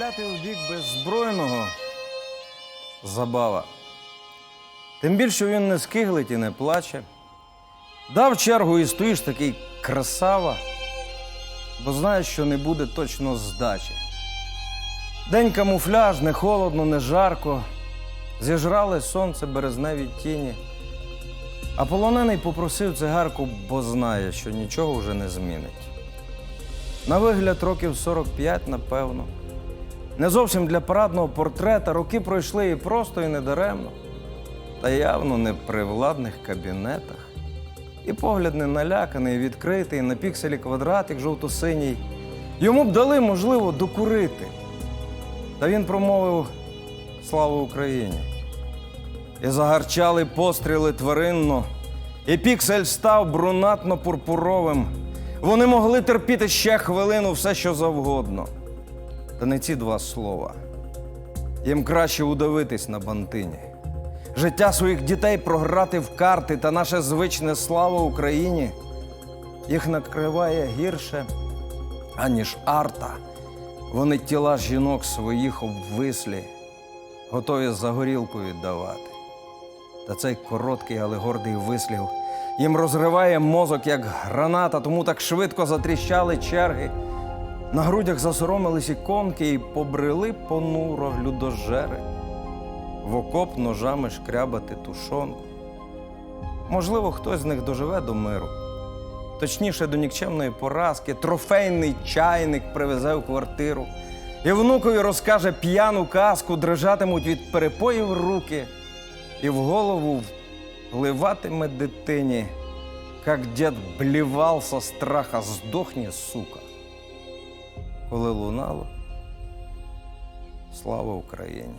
стріляти в бік беззбройного забава. Тим більше він не скиглить і не плаче. Дав чергу і стоїш такий красава, бо знаєш, що не буде точно здачі. День камуфляж, не холодно, не жарко. Зіжрали сонце березневі тіні. А полонений попросив цигарку, бо знає, що нічого вже не змінить. На вигляд років 45, напевно. Не зовсім для парадного портрета роки пройшли і просто, і недаремно. Та явно не при владних кабінетах. І погляд не наляканий, відкритий, на пікселі квадратик жовто-синій. Йому б дали, можливо, докурити. Та він промовив Слава Україні! І загарчали постріли тваринно, і піксель став брунатно-пурпуровим. Вони могли терпіти ще хвилину все, що завгодно. Та не ці два слова. Їм краще удавитись на бантині. Життя своїх дітей програти в карти та наше звичне слава Україні їх накриває гірше, аніж арта. Вони тіла жінок своїх обвислі, готові за горілку віддавати. Та цей короткий, але гордий вислів їм розриває мозок, як граната, тому так швидко затріщали черги. На грудях засоромились іконки і побрели понуро людожери. В окоп ножами шкрябати тушонку. Можливо, хтось з них доживе до миру. Точніше, до нікчемної поразки, трофейний чайник привезе в квартиру. І внукові розкаже п'яну казку, дрижатимуть від перепоїв руки, і в голову вливатиме дитині, як дід блівав со страха, здохні, сука. Коли лунало, слава Україні!